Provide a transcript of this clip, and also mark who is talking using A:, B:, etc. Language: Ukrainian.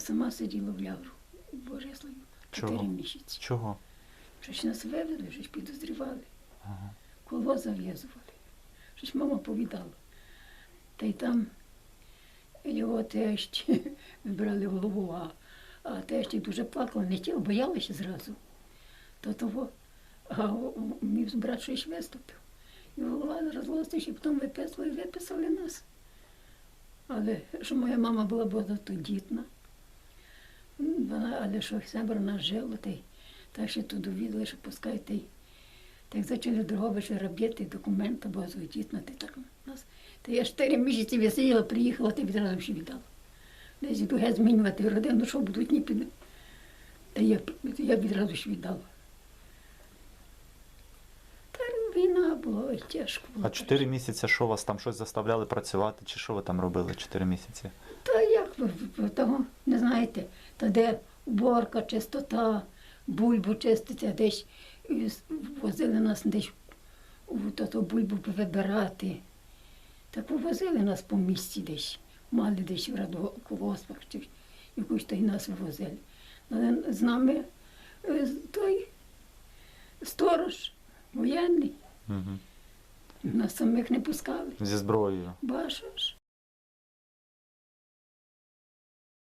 A: Я сама сиділа в лявру у Бориславі чотири місяці.
B: Чого?
A: Щось нас вивели, щось підозрівали,
B: Ага.
A: коло зав'язували. Щось мама повідала. Та й там його теж вибрали голову, а, а теж дуже плакала, не хотіла, боялася зразу. То того, а мій брат щось виступив. І голова розлилася, і потім виписали, виписали нас. Але що моя мама була багатодітна, але що себе нас жила, та так що тут довідали, що пускайте. й- Так зачали Дрогобичі робити документи та й так нас. Та я чотири місяці висиділа, приїхала, та відразу всі віддала. Десь геть змінювати родину, що будуть не піде. Та я, я відразу ж віддала. Та війна була, ой, тяжко було.
B: А чотири місяці що вас там щось заставляли працювати, чи що ви там робили чотири місяці?
A: Та як ви того не знаєте, та де уборка, чистота, бульбу чиститься, десь возили нас десь у бульбу вибирати. Так вивозили нас по місці десь, мали десь в раду колоспах чи якусь та й нас вивозили. Але з нами е, той сторож воєнний,
B: Угу.
A: нас самих не пускали.
B: Зі зброєю.
A: Бачиш?